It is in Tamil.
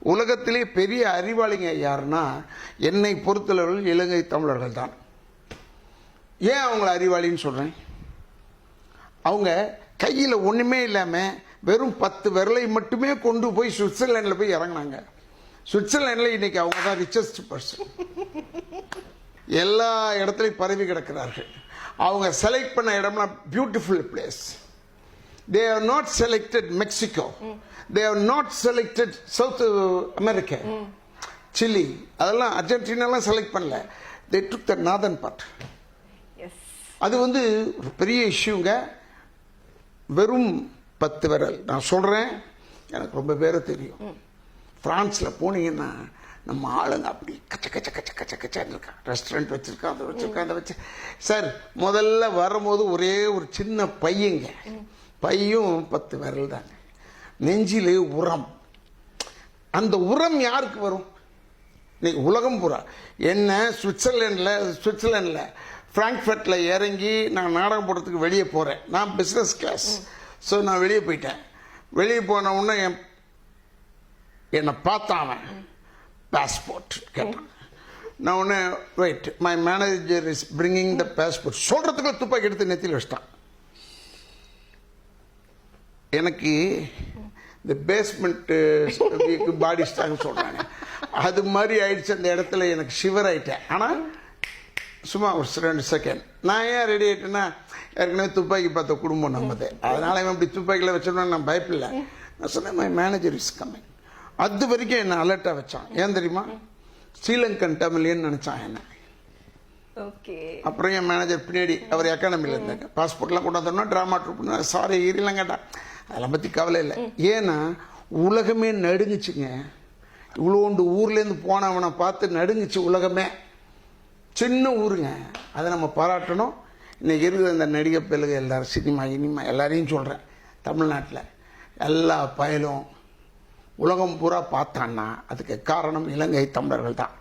உலகத்திலே பெரிய அறிவாளிங்க யாருன்னா என்னை பொறுத்தளவில் இலங்கை தமிழர்கள் தான் ஏன் அவங்கள அறிவாளின்னு சொல்கிறேன் அவங்க கையில் ஒன்றுமே இல்லாமல் வெறும் பத்து விரலை மட்டுமே கொண்டு போய் சுவிட்சர்லாண்டில் போய் இறங்குனாங்க. சுவிட்சர்லாண்டில் இன்னைக்கு அவங்க தான் ரிச்சஸ்ட் பர்சன் எல்லா இடத்துலையும் பரவி கிடக்கிறார்கள். அவங்க செலக்ட் பண்ண இடம்லாம் beautiful place they are not selected Mexico they are not selected South America Chile அதெல்லாம் அர்ஜென்டினாலாம் செலக்ட் பண்ணல. தே டுக் த நாதன் பார்ட் அது வந்து ஒரு பெரிய இஷ்யூங்க. வெறும் பத்து விரல். நான் சொல்கிறேன் எனக்கு ரொம்ப பேரை தெரியும். ஃப்ரான்ஸில் போனீங்கன்னா நம்ம ஆளுங்க அப்படி கச்ச கச்ச கச்ச கச்ச கச்சான்னு இருக்கான் ரெஸ்டாரண்ட் வச்சிருக்கான் அதை வச்சிருக்கான் அதை வச்சு. சார் முதல்ல வரும்போது ஒரே ஒரு சின்ன பையங்க. பையும் பத்து விரல் தாங்க நெஞ்சில் உரம். அந்த உரம் யாருக்கு வரும்? இன்னைக்கு உலகம் பூரா. என்ன சுவிட்சர்லேண்டில் சுவிட்சர்லேண்டில். ஃப்ராங்க்ஃபர்ட்டில் இறங்கி நான் நாடகம் போடுறதுக்கு வெளியே போகிறேன் நான் பிஸ்னஸ் கிளாஸ் ஸோ நான் வெளியே போயிட்டேன். வெளியே போன உடனே என் என்னை பார்த்தாவன் பாஸ்போர்ட் கேட்டான். நான் உடனே wait my manager is bringing the passport சொல்கிறதுக்குள்ள துப்பாக்கி எடுத்து நெத்தியில் வச்சிட்டான். எனக்கு இந்த பேஸ்மெண்ட்டு பாடி ஸ்டாங் சொல்கிறாங்க அது மாதிரி ஆயிடுச்சு அந்த இடத்துல எனக்கு ஷிவர் ஆயிட்டேன். ஆனால் சும்மா ஒரு ரெண்டு செகண்ட் நான் ஏன் ரெடி ஆயிட்டேன்னா ஏற்கனவே துப்பாக்கி பார்த்த குடும்பம் நம்மது. அதனால இவன் இப்படி துப்பாக்கியில் வச்சோன்னா நான் பயப்படல. நான் சொன்னேன் மை மேனேஜர் இஸ் கம்மிங் அது வரைக்கும் என்னை அலர்ட்டாக வச்சான். ஏன் தெரியுமா? ஸ்ரீலங்கன் தமிழ்னு நினச்சான் என்ன. ஓகே. அப்புறம் என் மேனேஜர் பின்னாடி அவர் எக்கானமியில் இருந்தாங்க பாஸ்போர்ட்லாம் கொண்டு வந்தோம்னா ட்ராமா ட்ரூப் சாரி இல்லைங்கடா அதெல்லாம் பற்றி கவலை இல்லை. ஏன்னா உலகமே நடுங்குச்சுங்க. இவ்வளோண்டு ஊர்லேருந்து போனவனை பார்த்து நடுங்குச்சு உலகமே. சின்ன ஊருங்க. அதை நம்ம பாராட்டணும். இன்னைக்கு இருக்கிற இந்த நடிகை பிள்ளைங்க எல்லாரும் சினிமா இனிமா எல்லாரையும் சொல்கிறேன் தமிழ்நாட்டில் எல்லா பயலும் உலகம் பூரா பார்த்தான்னா அதுக்கு காரணம் இலங்கை தமிழர்கள் தான்